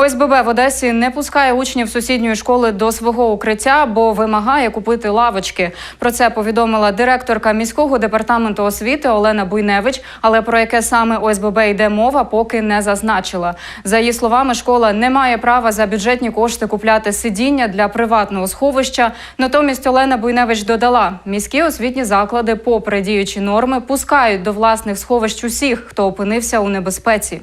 ОСББ в Одесі не пускає учнів сусідньої школи до свого укриття, бо вимагає купити лавочки. Про це повідомила директорка міського департаменту освіти Олена Буйневич. Але про яке саме ОСББ йде мова, поки не зазначила. За її словами, школа не має права за бюджетні кошти купляти сидіння для приватного сховища. Натомість Олена Буйневич додала: міські освітні заклади, попри діючі норми, пускають до власних сховищ усіх, хто опинився у небезпеці.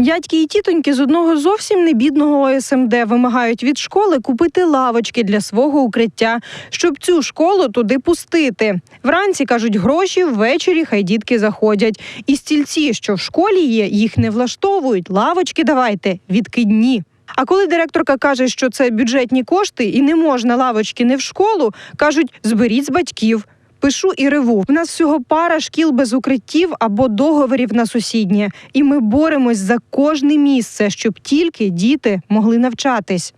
Дядьки і тітоньки з одного зовсім не бідного ОСМД вимагають від школи купити лавочки для свого укриття, щоб цю школу туди пустити. Вранці кажуть гроші, ввечері хай дітки заходять. І стільці, що в школі є, їх не влаштовують. Лавочки давайте відкидні. А коли директорка каже, що це бюджетні кошти і не можна лавочки не в школу, кажуть, зберіть з батьків. Пишу і реву. У нас всього пара шкіл без укриттів або договорів на сусіднє, і ми боремось за кожне місце, щоб тільки діти могли навчатись.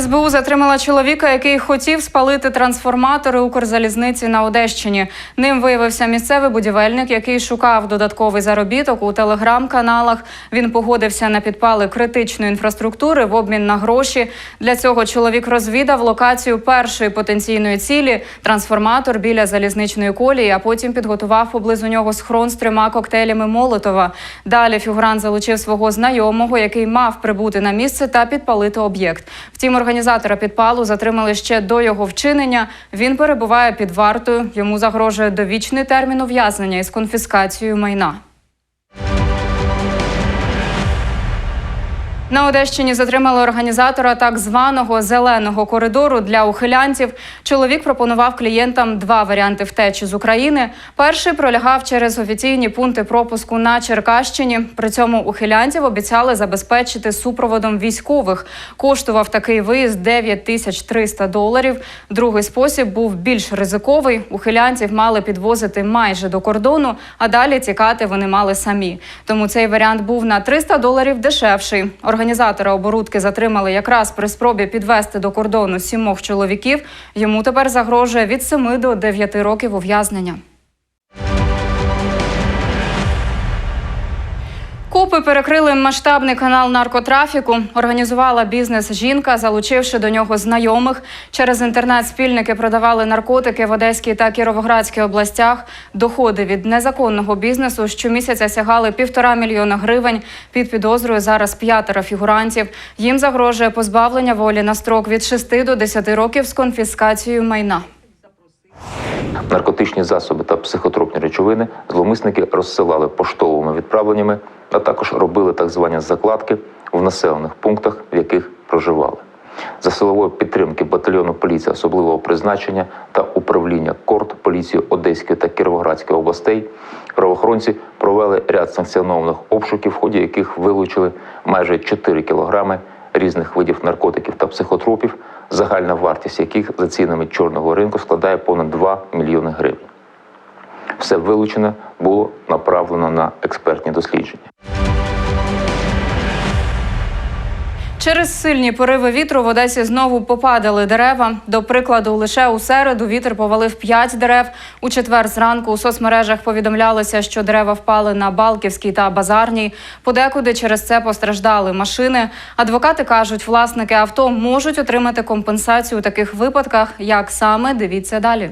СБУ затримала чоловіка, який хотів спалити трансформатори Укрзалізниці на Одещині. Ним виявився місцевий будівельник, який шукав додатковий заробіток у телеграм-каналах. Він погодився на підпали критичної інфраструктури в обмін на гроші. Для цього чоловік розвідав локацію першої потенційної цілі трансформатор біля залізничної колії, а потім підготував поблизу нього схрон з трьома коктейлями Молотова. Далі фігурант залучив свого знайомого, який мав прибути на місце та підпалити об'єкт. Втім, організатора підпалу затримали ще до його вчинення. Він перебуває під вартою. Йому загрожує довічний термін ув'язнення із конфіскацією майна. На Одещині затримали організатора так званого зеленого коридору для ухилянців. Чоловік пропонував клієнтам два варіанти втечі з України. Перший пролягав через офіційні пункти пропуску на Черкащині. При цьому ухилянців обіцяли забезпечити супроводом військових. Коштував такий виїзд 9 тисяч 300 доларів. Другий спосіб був більш ризиковий. Ухилянців мали підвозити майже до кордону, а далі тікати вони мали самі. Тому цей варіант був на 300 доларів дешевший. Організатора оборудки затримали якраз при спробі підвести до кордону сімох чоловіків. Йому тепер загрожує від 7 до 9 років ув'язнення. Копи перекрили масштабний канал наркотрафіку. Організувала бізнес жінка, залучивши до нього знайомих. Через інтернет спільники продавали наркотики в Одеській та Кіровоградській областях. Доходи від незаконного бізнесу щомісяця сягали півтора мільйона гривень. Під підозрою зараз п'ятеро фігурантів. Їм загрожує позбавлення волі на строк від 6 до 10 років з конфіскацією майна. Наркотичні засоби та психотропні речовини зловмисники розсилали поштовими відправленнями, а також робили так звані закладки в населених пунктах, в яких проживали. За силової підтримки батальйону поліції особливого призначення та управління корт поліції Одеської та Кіровоградської областей правоохоронці провели ряд санкціонованих обшуків, в ході яких вилучили майже 4 кілограми різних видів наркотиків та психотропів, загальна вартість яких за цінами чорного ринку складає понад 2 мільйони гривень. Все вилучене було направлено на експертні дослідження. Через сильні пориви вітру в Одесі знову попадали дерева. До прикладу, лише у середу вітер повалив 5 дерев. У четвер зранку у соцмережах повідомлялося, що дерева впали на Балківській та Базарній. Подекуди через це постраждали машини. Адвокати кажуть, власники авто можуть отримати компенсацію у таких випадках. Як саме дивіться далі.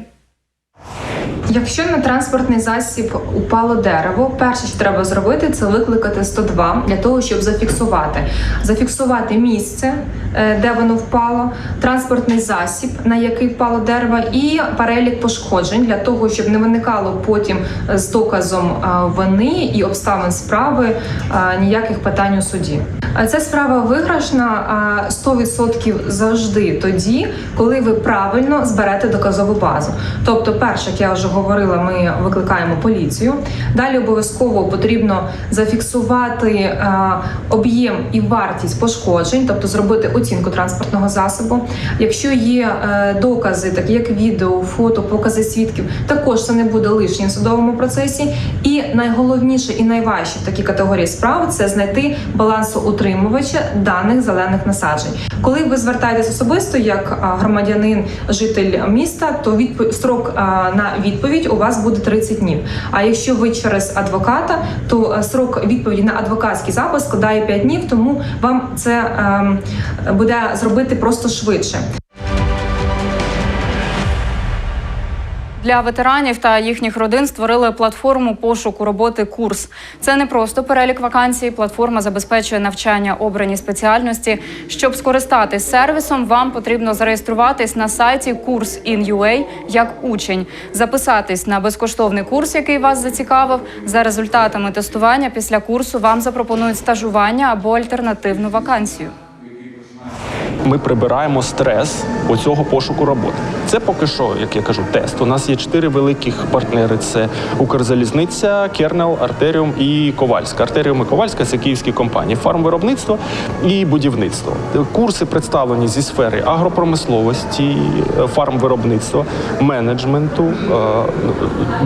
Якщо на транспортний засіб упало дерево, перше, що треба зробити, це викликати 102 для того, щоб зафіксувати. Зафіксувати місце, е, де воно впало, транспортний засіб, на який впало дерево, і перелік пошкоджень для того, щоб не виникало потім з доказом е, вини і обставин справи е, ніяких питань у суді. Е, Ця справа виграшна е, 100% завжди тоді, коли ви правильно зберете доказову базу. Тобто, перше, як я вже говорила, говорила, ми викликаємо поліцію. Далі обов'язково потрібно зафіксувати е, об'єм і вартість пошкоджень, тобто зробити оцінку транспортного засобу. Якщо є е, докази, такі як відео, фото, покази свідків, також це не буде лишнім в судовому процесі. І найголовніше і найважче в такій категорії справ це знайти балансоутримувача даних зелених насаджень. Коли ви звертаєтесь особисто як громадянин, житель міста, то відпо- строк на відповідь у вас буде 30 днів. А якщо ви через адвоката, то е, срок відповіді на адвокатський запис складає 5 днів, тому вам це ем, буде зробити просто швидше. Для ветеранів та їхніх родин створили платформу пошуку роботи курс. Це не просто перелік вакансій. Платформа забезпечує навчання обрані спеціальності. Щоб скористатись сервісом, вам потрібно зареєструватись на сайті Курс.in.ua як учень, записатись на безкоштовний курс, який вас зацікавив. За результатами тестування після курсу вам запропонують стажування або альтернативну вакансію. Ми прибираємо стрес оцього пошуку роботи. Це поки що, як я кажу, тест. У нас є чотири великих партнери: це Укрзалізниця, Кернел, Артеріум і Ковальська. Артеріум і Ковальська це київські компанії, фармвиробництво і будівництво. Курси представлені зі сфери агропромисловості, фармвиробництва, менеджменту, е,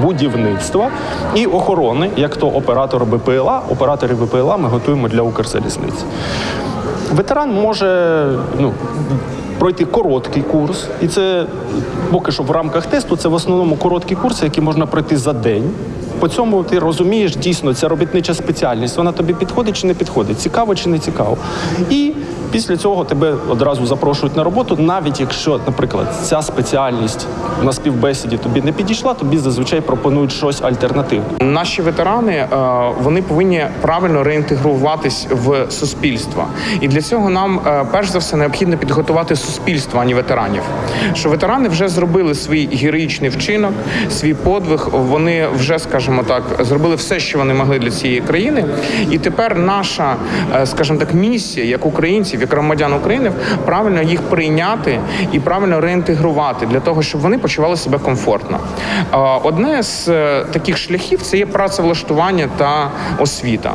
будівництва і охорони, як то оператор БПЛА. Операторів БПЛА ми готуємо для Укрзалізниці. Ветеран може ну, пройти короткий курс, і це поки що в рамках тесту це в основному короткі курси, які можна пройти за день. По цьому ти розумієш дійсно ця робітнича спеціальність, вона тобі підходить чи не підходить, цікаво чи не цікаво. І після цього тебе одразу запрошують на роботу, навіть якщо, наприклад, ця спеціальність на співбесіді тобі не підійшла, тобі зазвичай пропонують щось альтернативне. Наші ветерани е, вони повинні правильно реінтегруватись в суспільство, і для цього нам е, перш за все необхідно підготувати суспільство, а не ветеранів. Що ветерани вже зробили свій героїчний вчинок, свій подвиг. Вони вже, скажімо так, зробили все, що вони могли для цієї країни. І тепер наша, е, скажімо так, місія як українців, як громадян України, правильно їх прийняти і правильно реінтегрувати для того, щоб вони почували себе комфортно. Е, Одне з е, таких шляхів це є працевлаштування та освіта.